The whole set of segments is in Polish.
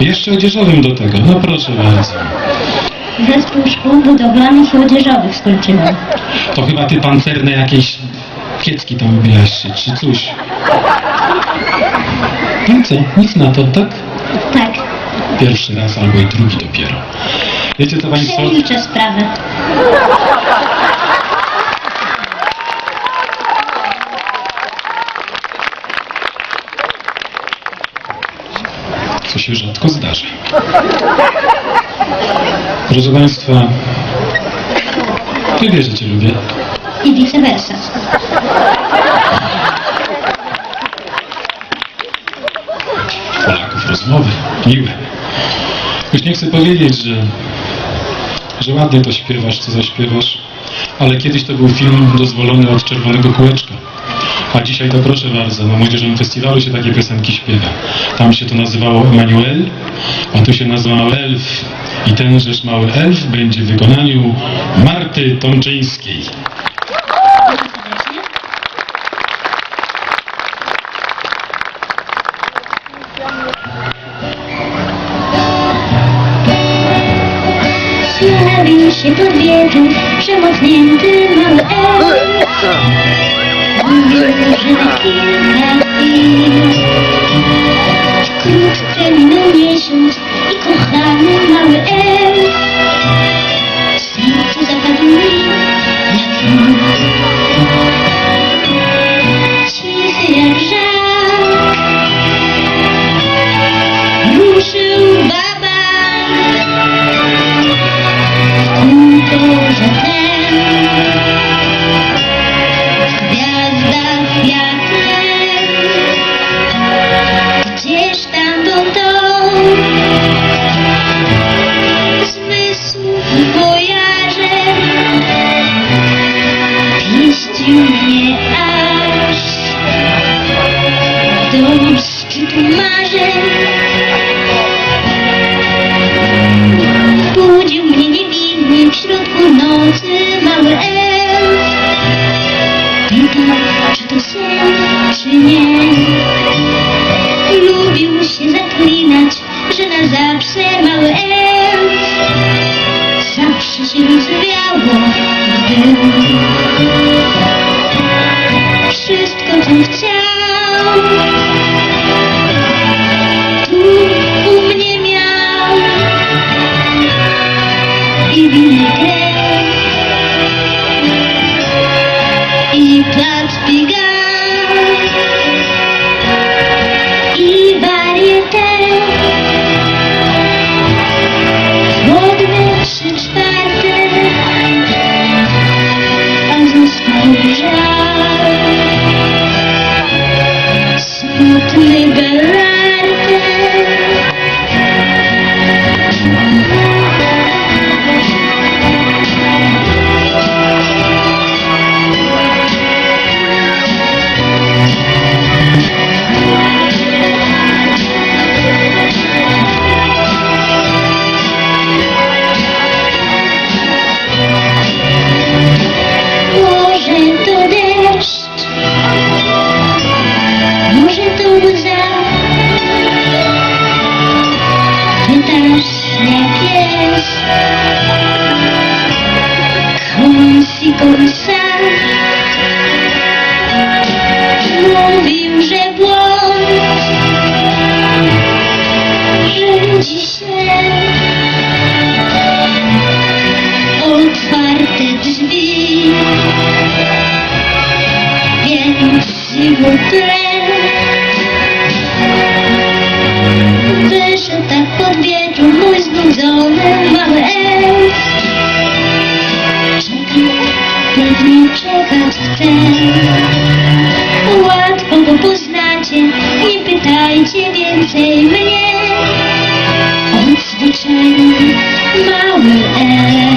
Jeszcze odzieżowym do tego, no proszę bardzo. Zespół szkół budowlanych i odzieżowych skończyłam. To chyba ty pancerne jakieś kiecki tam wybijasz się, czy coś. No i co, nic na to, tak? Tak, Pierwszy raz albo i drugi dopiero. Wiecie co Państwo? przemilczę sprawę. Co się rzadko zdarza. Proszę Państwa, Wy wiecie, Cię lubię. I vice versa. Polaków rozmowy, miłe. Już nie chcę powiedzieć, że, że ładnie to śpiewasz, co zaśpiewasz, ale kiedyś to był film dozwolony od czerwonego kółeczka. A dzisiaj to proszę bardzo, na Młodzieżowym Festiwalu się takie piosenki śpiewa. Tam się to nazywało Emanuel, a tu się nazywa Mały Elf. I tenżeż Mały Elf będzie w wykonaniu Marty Tomczyńskiej. Zjawił się pod wieczór przemocnięty mały elf. Mówił, że na kilka mnie aż do szczytu marzeń. Budził mnie niewinnie w środku mały czy to sen, czy nie. Lubił się zaklinać, że na zawsze mały elf. Zawsze się rozwiało, gdy wszystko, co Pytasz jak jest, kąsi kąsa. Mówił, że błąd rządzi się. Otwarte drzwi więc s'il pytajcie więcej mnie On zwyczajny mały elf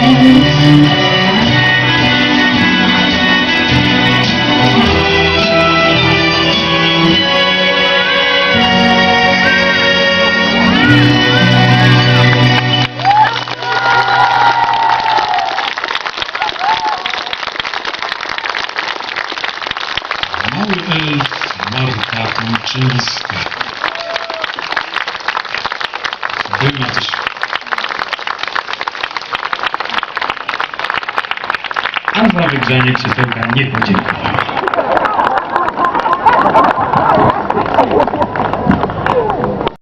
Mały elf Marta Tomczyńska wymienić. A za wygrzanie krzesełka nie podziękował.